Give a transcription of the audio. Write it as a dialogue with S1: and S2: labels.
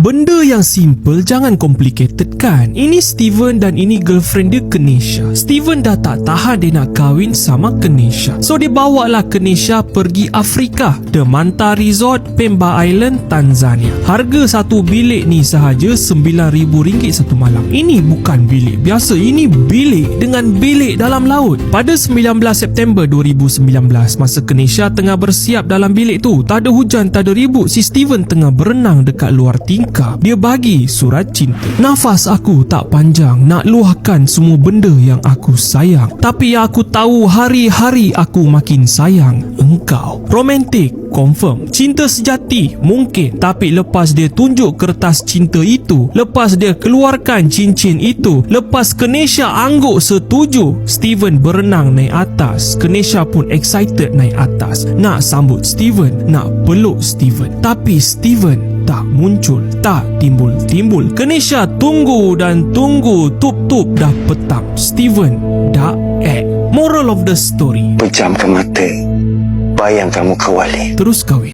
S1: Benda yang simple jangan complicated kan? Ini Steven dan ini girlfriend dia Kenesha. Steven dah tak tahan dia nak kahwin sama Kenesha. So dia bawa lah Kenesha pergi Afrika The Manta Resort, Pemba Island, Tanzania. Harga satu bilik ni sahaja RM9,000 satu malam. Ini bukan bilik biasa Ini bilik dengan bilik dalam laut. Pada 19 September 2019 Masa Kenesha tengah bersiap dalam bilik tu. Tak ada hujan, tak ada ribut Si Steven tengah berenang dekat luar tingkap Dia bagi surat cinta. Nafas aku tak panjang Nak luahkan semua benda yang aku sayang. Tapi aku tahu hari-hari aku makin sayang Engkau. Romantik Confirm. Cinta sejati Mungkin Tapi lepas dia tunjuk kertas cinta itu Lepas dia keluarkan cincin itu Lepas Kenesha angguk setuju Steven berenang naik atas. Kenesha pun excited naik atas. Nak sambut Steven Nak peluk Steven. Tapi Steven tak muncul Tak timbul-timbul. Kenesha tunggu dan tunggu Tup-tup dah petang. Steven dah act. Moral of the story.
S2: Pejamkan mata Bayang kamu kawali
S1: Terus kahwin